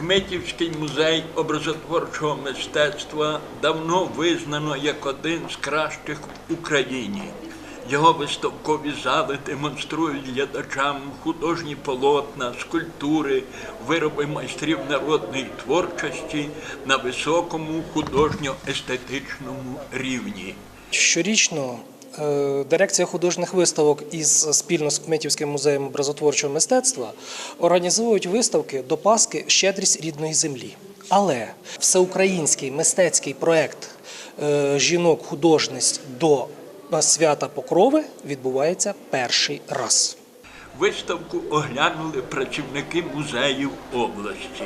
Кметівський музей образотворчого мистецтва давно визнано як один з кращих в Україні. Його виставкові зали демонструють глядачам художні полотна, скульптури, вироби майстрів народної творчості на високому художньо-естетичному рівні. Щорічно дирекція художніх виставок із спільно з Кметівським музеєм образотворчого мистецтва організовують виставки до Пасхи Щедрість рідної землі. Але всеукраїнський мистецький проект е, жінок художність до свята Покрови відбувається перший раз. Виставку оглянули працівники музеїв області.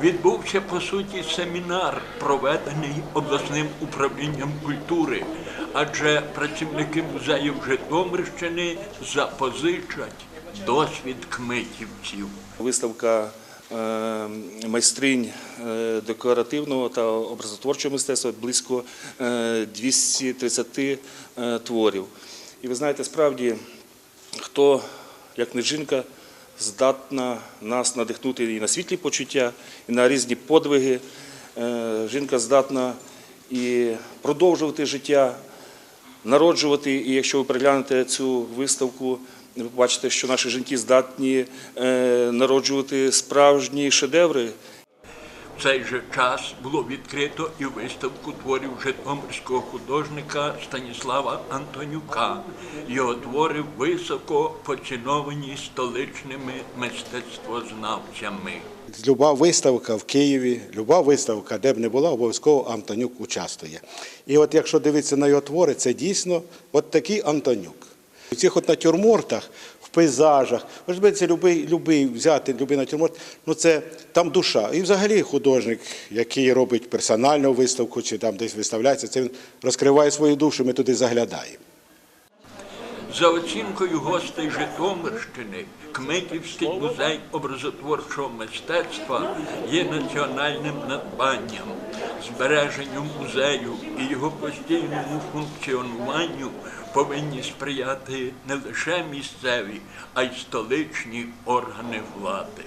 Відбувся по суті семінар, проведений обласним управлінням культури, адже працівники музеїв Житомирщини запозичать досвід кмитівців. Виставка е, майстринь е, декоративного та образотворчого мистецтва близько е, 230 е, творів. І ви знаєте, справді, хто, як не жінка, здатна нас надихнути і на світлі почуття, і на різні подвиги. Е, Жінка здатна і продовжувати життя, народжувати. І якщо ви переглянете цю виставку, ви побачите, що наші жінки здатні е, народжувати справжні шедеври. Цей же час було відкрито і виставку творів житомирського художника Станіслава Антонюка. Його твори високо поціновані столичними мистецтвознавцями. Люба виставка в Києві, люба виставка, де б не була, обов'язково Антонюк участвує. І от якщо дивитися на його твори, це дійсно от такий Антонюк. У цих от натюрмортах, пейзажах, ж бачите, любий, любий взяти, любий натюрморт, ну це там душа. І взагалі художник, який робить персональну виставку чи там десь виставляється, це він розкриває свою душу, ми туди заглядаємо. За оцінкою гостей Житомирщини, Кмитівський музей образотворчого мистецтва є національним надбанням. Збереженню музею і його постійному функціонуванню повинні сприяти не лише місцеві, а й столичні органи влади.